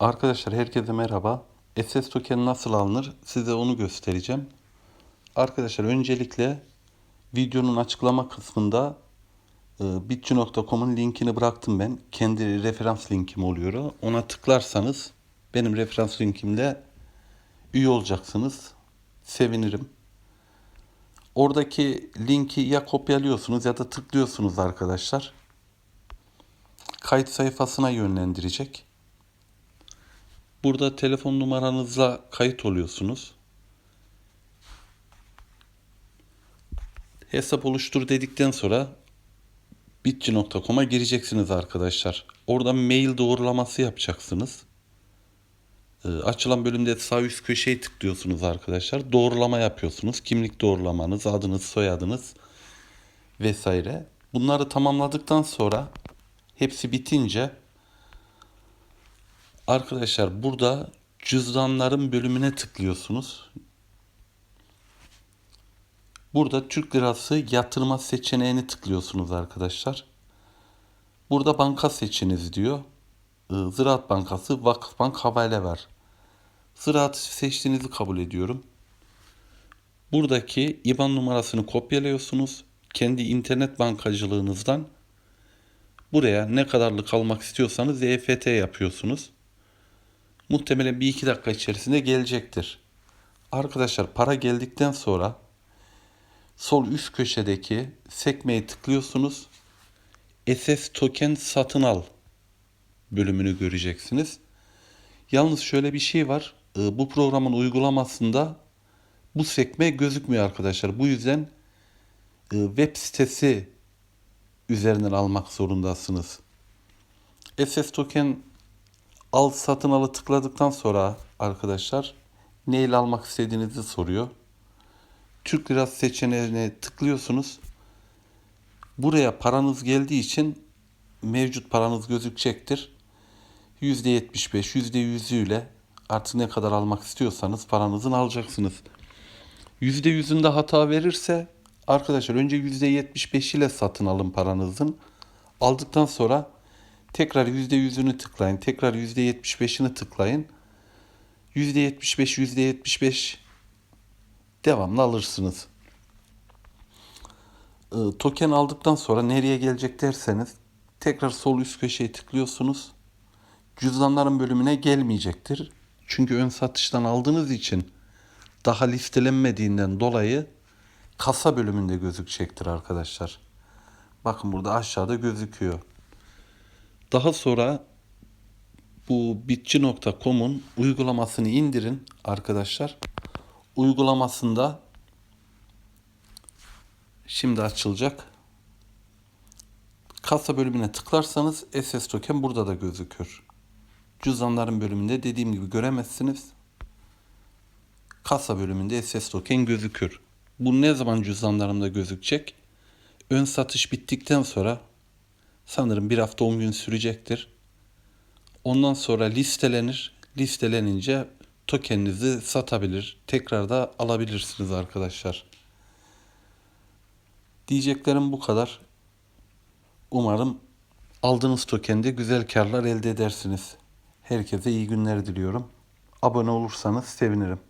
Arkadaşlar herkese merhaba. SS token nasıl alınır size onu göstereceğim. Arkadaşlar öncelikle videonun açıklama kısmında e, bitçi.com'un linkini bıraktım ben. Kendi referans linkim oluyor. Ona tıklarsanız benim referans linkimle üye olacaksınız. Sevinirim. Oradaki linki ya kopyalıyorsunuz ya da tıklıyorsunuz arkadaşlar. Kayıt sayfasına yönlendirecek. Burada telefon numaranızla kayıt oluyorsunuz. Hesap oluştur dedikten sonra bitci.com'a gireceksiniz arkadaşlar. Oradan mail doğrulaması yapacaksınız. Ee, açılan bölümde sağ üst köşeyi tıklıyorsunuz arkadaşlar. Doğrulama yapıyorsunuz. Kimlik doğrulamanız, adınız, soyadınız vesaire. Bunları tamamladıktan sonra hepsi bitince Arkadaşlar burada cüzdanların bölümüne tıklıyorsunuz. Burada Türk lirası yatırma seçeneğini tıklıyorsunuz arkadaşlar. Burada banka seçiniz diyor. Ee, Ziraat Bankası, Vakıfbank, Havale var. Ziraat seçtiğinizi kabul ediyorum. Buradaki IBAN numarasını kopyalıyorsunuz. Kendi internet bankacılığınızdan buraya ne kadarlık almak istiyorsanız EFT yapıyorsunuz muhtemelen bir iki dakika içerisinde gelecektir. Arkadaşlar para geldikten sonra sol üst köşedeki sekmeye tıklıyorsunuz. SS token satın al bölümünü göreceksiniz. Yalnız şöyle bir şey var. Ee, Bu programın uygulamasında bu sekme gözükmüyor arkadaşlar. Bu yüzden e, web sitesi üzerinden almak zorundasınız. SS token al satın alı tıkladıktan sonra arkadaşlar neyle almak istediğinizi soruyor. Türk lirası seçeneğine tıklıyorsunuz. Buraya paranız geldiği için mevcut paranız gözükecektir. %75, %100'üyle artık ne kadar almak istiyorsanız paranızın alacaksınız. %100'ünde hata verirse arkadaşlar önce %75 ile satın alın paranızın. Aldıktan sonra tekrar %100'ünü tıklayın. Tekrar %75'ini tıklayın. %75, %75 devamlı alırsınız. Ee, token aldıktan sonra nereye gelecek derseniz tekrar sol üst köşeye tıklıyorsunuz. Cüzdanların bölümüne gelmeyecektir. Çünkü ön satıştan aldığınız için daha listelenmediğinden dolayı kasa bölümünde gözükecektir arkadaşlar. Bakın burada aşağıda gözüküyor. Daha sonra bu bitçi.com'un uygulamasını indirin arkadaşlar. Uygulamasında şimdi açılacak. Kasa bölümüne tıklarsanız SS token burada da gözükür. Cüzdanların bölümünde dediğim gibi göremezsiniz. Kasa bölümünde SS token gözükür. Bu ne zaman cüzdanlarımda gözükecek? Ön satış bittikten sonra sanırım bir hafta 10 gün sürecektir. Ondan sonra listelenir. Listelenince tokeninizi satabilir. Tekrar da alabilirsiniz arkadaşlar. Diyeceklerim bu kadar. Umarım aldığınız tokende güzel karlar elde edersiniz. Herkese iyi günler diliyorum. Abone olursanız sevinirim.